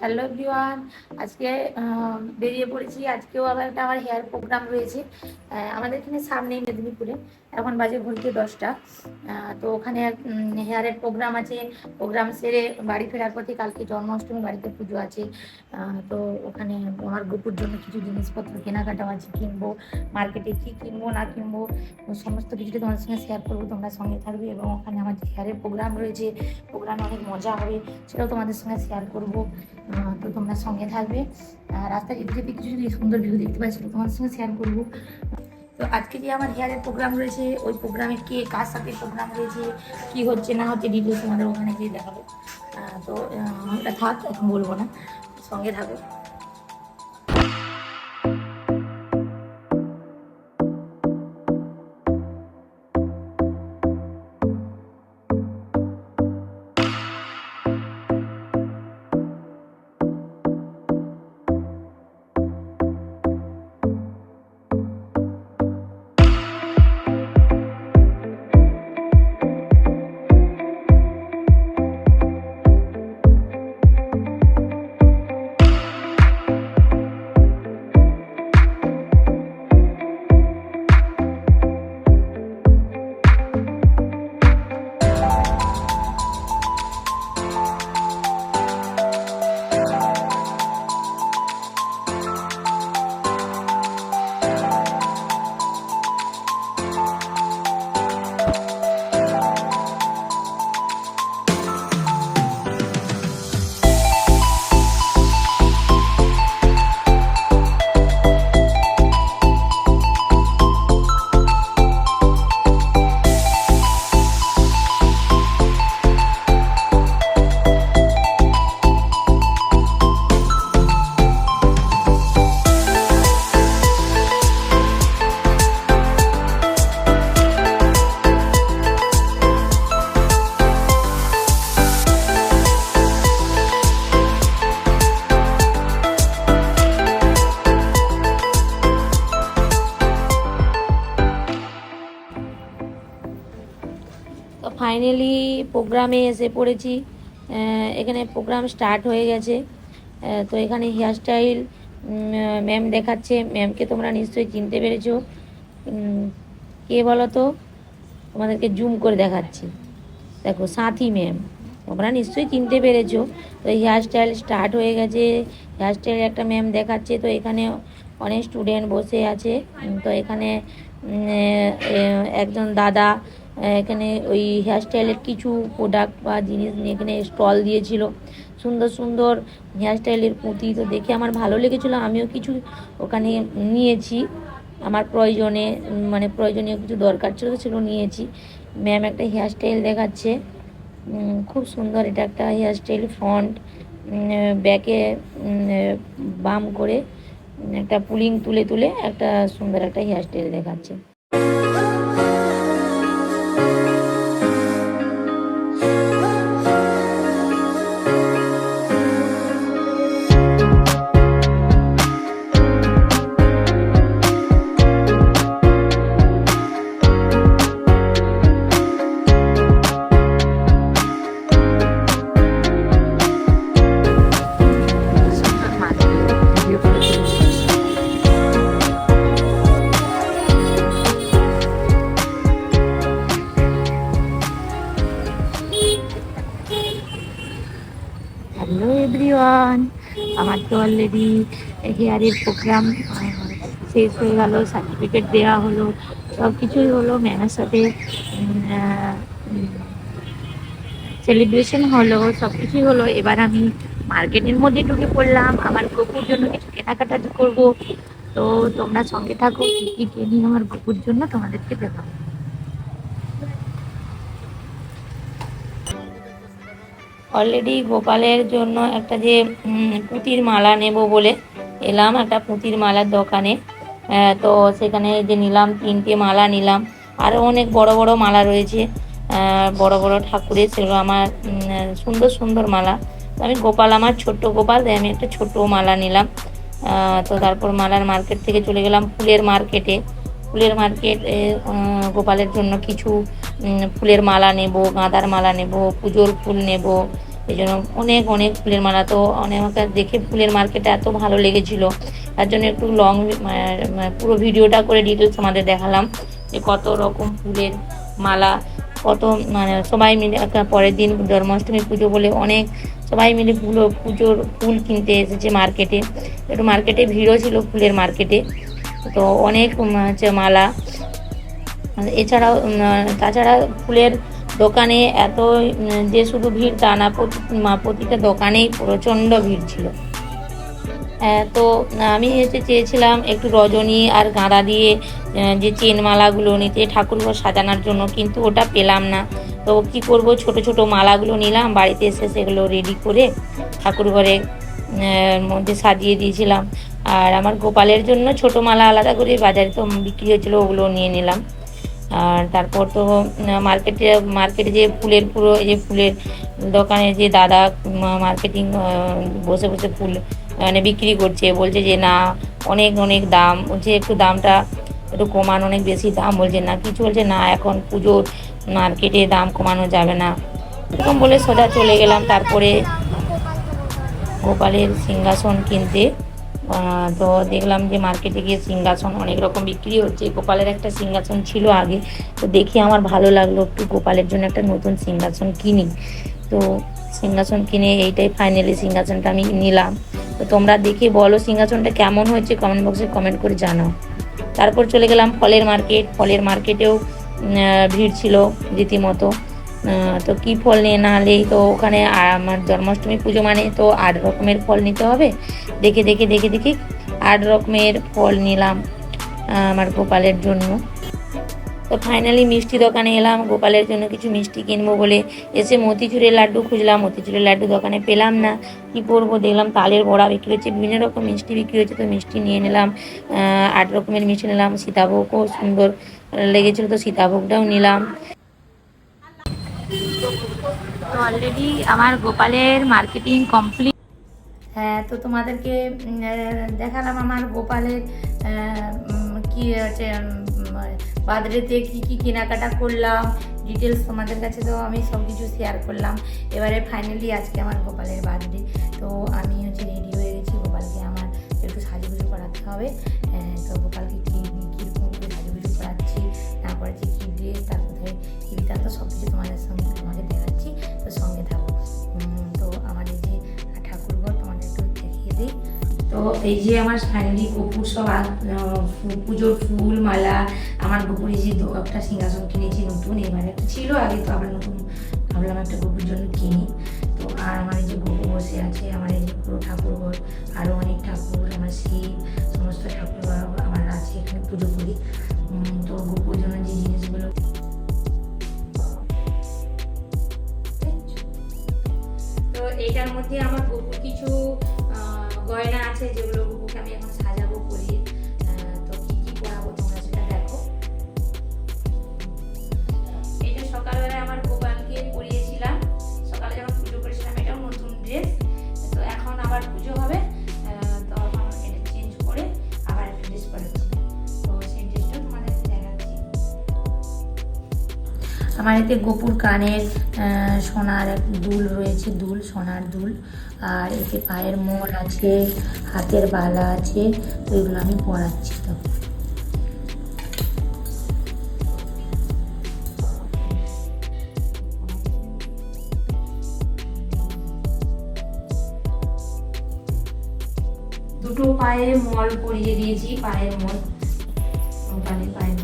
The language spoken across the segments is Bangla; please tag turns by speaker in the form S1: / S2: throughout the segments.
S1: হ্যালো ভিওয়ান আজকে বেরিয়ে পড়েছি। আজকেও আবার একটা আমার হেয়ার প্রোগ্রাম রয়েছে। আমাদের এখানে সামনেই মেদিনীপুরে। এখন বাজে ঘুরতে দশটা। তো ওখানে হেয়ারের প্রোগ্রাম আছে। প্রোগ্রাম সেরে বাড়ি ফেরার পথে কালকে জন্মাষ্টমী বাড়িতে পুজো আছে। তো ওখানে আমার গোপুর জন্য কিছু জিনিসপত্র কেনাকাটাও আছে কিনবো মার্কেটে কী কিনবো, না কিনবো, সমস্ত কিছুটা তোমার সঙ্গে শেয়ার করব, তোমরা সঙ্গে থাকবে এবং ওখানে আমার হেয়ারের প্রোগ্রাম রয়েছে প্রোগ্রামে অনেক মজা হবে, সেটাও তোমাদের সঙ্গে শেয়ার করব। তো তোমরা সঙ্গে থাকবে। রাস্তায় যেতে যেতে কিছু যদি সুন্দর ভিউ দেখতে সেটা তোমাদের সঙ্গে শেয়ার করব। তো আজকে যে আমার হেয়ারের প্রোগ্রাম রয়েছে, ওই প্রোগ্রামে কে, কার সাথে প্রোগ্রাম রয়েছে, কি হচ্ছে, না হচ্ছে ডিটেলস আমাদের ওখানে গিয়ে দেখাবো। তো ওটা থাক, এখন বলব না, সঙ্গে থাকো। ফাইনালি প্রোগ্রামে এসে পড়েছি। এখানে প্রোগ্রাম স্টার্ট হয়ে গেছে। তো এখানে হেয়ারস্টাইল ম্যাম দেখাচ্ছে। ম্যামকে তোমরা নিশ্চয়ই চিনতে পেরেছ। কে বলো তো তোমাদেরকে জুম করে দেখাচ্ছি। দেখো, সাথী ম্যাম, তোমরা নিশ্চয়ই চিনতে পেরেছ। তো হেয়ারস্টাইল স্টার্ট হয়ে গেছে। হেয়ারস্টাইল একটা ম্যাম দেখাচ্ছে। তো এখানে অনেক স্টুডেন্ট বসে আছে। তো এখানে একজন দাদা এখানে ওই হেয়ারস্টাইলের কিছু প্রোডাক্ট বা জিনিস নিয়ে এখানে স্টল দিয়েছিল। সুন্দর সুন্দর হেয়ারস্টাইলের পুঁতি তো দেখে আমার ভালো লেগেছিলো। আমিও কিছু ওখানে নিয়েছি। আমার প্রয়োজনে মানে প্রয়োজনীয় কিছু দরকার ছিল সেগুলো নিয়েছি। ম্যাম একটা হেয়ারস্টাইল দেখাচ্ছে। খুব সুন্দর এটা একটা হেয়ারস্টাইল ফ্রন্ট ব্যাকে বাম করে একটা পুলিং তুলে তুলে একটা সুন্দর একটা হেয়ারস্টাইল দেখাচ্ছে। এভরিওয়ান আমার তো অলরেডি হেয়ারের প্রোগ্রাম শেষ হয়ে গেল সার্টিফিকেট দেওয়া হলো সব কিছুই হলো ম্যামের সাথে সেলিব্রেশন হলো সব কিছুই হলো এবার আমি মার্কেটের মধ্যে ঢুকে পড়লাম। আমার গপুর জন্য কিছু কেনাকাটা করব। তো তোমরা সঙ্গে থাকো, কী কী কিনি আমার গপুর জন্য তোমাদেরকে দেখাবো। অলরেডি গোপালের জন্য একটা যে পুঁতির মালা নেব বলে এলাম, একটা পুঁতির মালার দোকানে। তো সেখানে যে নিলাম, তিনটে মালা নিলাম। আরও অনেক বড় বড় মালা রয়েছে। বড় বড় ঠাকুরের, সেগুলো আমার সুন্দর সুন্দর মালা। আমি গোপাল, আমার ছোট্ট গোপাল আমি একটা ছোট মালা নিলাম। তো তারপর মালার মার্কেট থেকে চলে গেলাম ফুলের মার্কেটে। ফুলের মার্কেট গোপালের জন্য কিছু ফুলের মালা নেব, গাঁদার মালা নেব, পুজোর ফুল নেব। এই জন্য অনেক অনেক ফুলের মালা। তো অনেক দেখে ফুলের মার্কেটটা এত ভালো লেগেছিলো। তার জন্য একটু লং পুরো ভিডিওটা করে ডিটেলস আমাদের দেখালাম। যে কত রকম ফুলের মালা, কত মানে সবাই মিলে পরের দিন জন্মাষ্টমী পুজো বলে অনেক সবাই মিলে পুজো পুজোর ফুল কিনতে এসেছে মার্কেটে একটু মার্কেটে ভিড়ও ছিল ফুলের মার্কেটে তো অনেক হচ্ছে মালা। এছাড়াও তাছাড়া ফুলের দোকানে এত যে শুধু ভিড় তা না প্রতিটা দোকানেই প্রচণ্ড ভিড় ছিল। তো, আমি হচ্ছে চেয়েছিলাম একটু রজনী আর গাঁদা দিয়ে যে চেন মালাগুলো নিতে, ঠাকুরঘর সাজানোর জন্য, কিন্তু ওটা পেলাম না। তো কি করব, ছোট ছোট মালাগুলো নিলাম, বাড়িতে এসে সেগুলো রেডি করে ঠাকুরঘরে মধ্যে সাজিয়ে দিয়েছিলাম। আর আমার গোপালের জন্য ছোট মালা আলাদা করে বাজারে তো বিক্রি হয়েছিল, ওগুলো নিয়ে নিলাম। আর তারপর তো মার্কেটে মার্কেটে যে ফুলের পুরো যে ফুলের দোকানে যে দাদা মার্কেটিং বসে বসে ফুল মানে বিক্রি করছে, বলছে যে না, অনেক অনেক দাম। বলছে একটু দামটা একটু কমানো, অনেক বেশি দাম। বলছে না, কিছু বলছে না, এখন পুজোর মার্কেটে দাম কমানো যাবে না। এরকম বলে সোজা চলে গেলাম। তারপরে গোপালের সিংহাসন কিনতে তো দেখলাম যে মার্কেটে গিয়ে সিংহাসন অনেক রকম বিক্রি হচ্ছে। গোপালের একটা সিংহাসন ছিল আগে। তো দেখি আমার ভালো লাগল একটু গোপালের জন্য একটা নতুন সিংহাসন কিনি। তো সিংহাসন কিনে এইটাই ফাইনালি সিংহাসনটা আমি নিলাম। তো তোমরা দেখে বলো সিংহাসনটা কেমন হয়েছে কমেন্ট বক্সে কমেন্ট করে জানাও। তারপর চলে গেলাম ফলের মার্কেট ফলের মার্কেটেও ভিড় ছিল রীতিমতো। তো কি ফল নিয়ে না হলেই তো ওখানে আমার জন্মাষ্টমী পুজো মানে তো আট রকমের ফল নিতে হবে। দেখে দেখে দেখে দেখে আট রকমের ফল নিলাম আমার গোপালের জন্য। তো ফাইনালি মিষ্টি দোকানে এলাম গোপালের জন্য কিছু মিষ্টি কিনবো বলে এসে মতিচুরের লাড্ডু খুঁজলাম। মতিচুরের লাড্ডু দোকানে পেলাম না কি করব দেখলাম তালের বড়া বিক্রি হচ্ছে বিভিন্ন রকম মিষ্টি বিক্রি হচ্ছে তো মিষ্টি নিয়ে নিলাম আট রকমের মিষ্টি নিলাম সীতাভোগও সুন্দর লেগেছিলো তো সীতাভোগটাও নিলাম। তো অলরেডি আমার গোপালের মার্কেটিং কমপ্লিট হ্যাঁ তো তোমাদেরকে দেখালাম আমার গোপালের কি হচ্ছে বাদরেতে কি কি কেনাকাটা করলাম ডিটেলস তোমাদের কাছে তো আমি সব কিছু শেয়ার করলাম। এবারে ফাইনালি আজকে আমার গোপালের বার্থডে তো আমি হচ্ছে রেডি হয়ে গেছি গোপালকে আমার একটু সাজুগুজু করাতে হবে। তো গোপালকে কি কীরকম করে সাজুগুজু করাচ্ছি না করেছি কী ড্রেস তার কোথায় কী বৃত্তান্ত সব কিছু তোমাদের সঙ্গে তোমাকে দেখাচ্ছি। তো সঙ্গে থাকো। তো আমার এই যে ঠাকুরঘর তোমাদের একটু দেখিয়ে দিই। তো এই যে আমার ফাইনালি গোপুর সব পুজোর ফুল মালা আমার গোপুর যে একটা সিংহাসন কিনেছি নতুন, এবারে ছিল আগে, তো আবার নতুন ভাবলাম একটা গোপুর জন্য কিনি। তো আর আমার এই যে গোপু বসে আছে, আমার এই যে পুরো ঠাকুরঘর আরও অনেক ঠাকুর, আমার শিব, সমস্ত ঠাকুর, আমার আছে এখানে পুজো করি। তো গোপুর জন্য যে জিনিসগুলো তো এইটার মধ্যে আমার বহু কিছু গয়না আছে যেগুলো গপুকে আমি এখন সাজাবো পরিয়ে তো কি কি পরাবো তোমরা সেটা দেখো। এটা সকালবেলা আমার আমার এতে গোপুর কানের সোনার দুল রয়েছে, দুল, সোনার দুল। আর এতে পায়ের মোল আছে, হাতের বালা আছে তো এগুলো আমি পরাচ্ছি তো। দুটো পায়ে মল পরিয়ে দিয়েছি, পায়ের মল। ওখানে পায়ের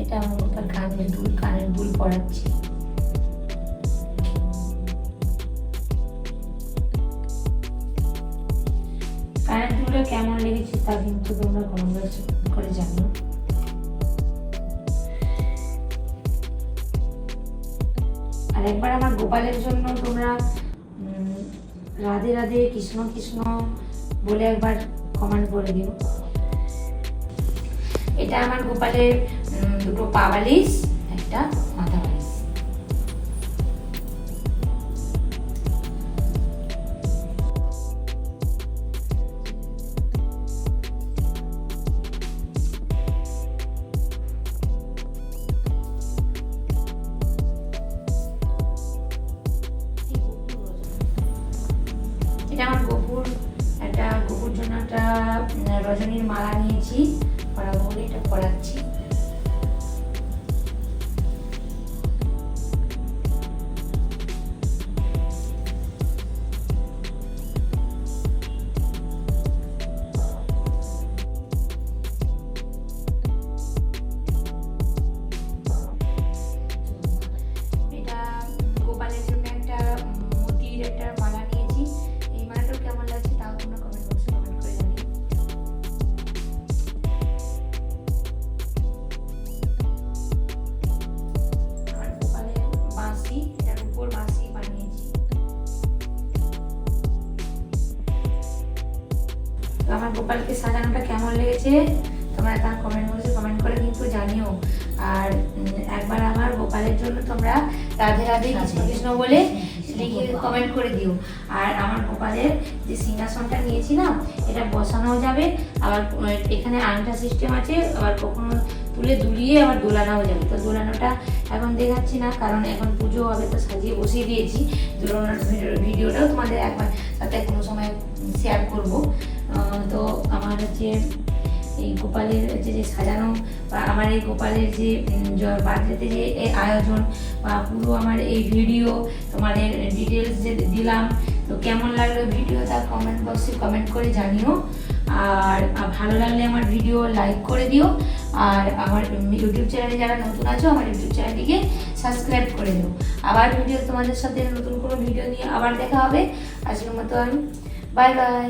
S1: এটা আমার গোপাল কানের দুল কানের দুল পরাচ্ছি ডিজাইনগুলো কেমন লেগেছে তা কিন্তু তোমরা কমেন্ট করে জানিও। আর একবার আমার গোপালের জন্য তোমরা রাধে রাধে, কৃষ্ণ কৃষ্ণ বলে একবার কমেন্ট করে দিও। এটা আমার গোপালের দুটো পা বালিশ একটা লেগেছে তোমরা তার কমেন্ট বক্সে কমেন্ট করে কিন্তু জানিও। আর একবার আমার গোপালের জন্য তোমরা রাধে রাধে কৃষ্ণ কৃষ্ণ বলে লিখে কমেন্ট করে দিও। আর আমার গোপালের যে সিংহাসনটা নিয়েছিলাম এটা বসানো যাবে। আবার এখানে আংটা সিস্টেম আছে আবার কখনো তুলে দুলিয়ে আবার দোলানোও যাবে। তো দোলানোটা এখন দেখাচ্ছি না কারণ এখন পুজো হবে তো সাজিয়ে বসিয়ে দিয়েছি। দোলানোর ভিডিও- ভিডিওটাও তোমাদের একবার সাথে কোনো সময় শেয়ার করব। তো আমার হচ্ছে এই গোপালের হচ্ছে যে সাজানো বা আমার এই গোপালের যে বার্থডেতে যে আয়োজন বা পুরো আমার এই ভিডিও তোমাদের ডিটেলস যে দিলাম, তো কেমন লাগল ভিডিওটা কমেন্ট বক্সে কমেন্ট করে জানিও। আর ভালো লাগলে আমার ভিডিও লাইক করে দিও। আর আমার ইউটিউব চ্যানেলে যারা নতুন আছো, আমার ইউটিউব চ্যানেলটিকে সাবস্ক্রাইব করে দিও। আবার ভিডিও তোমাদের সাথে নতুন কোনো ভিডিও নিয়ে আবার দেখা হবে। আজকের মতো আমি বাই বাই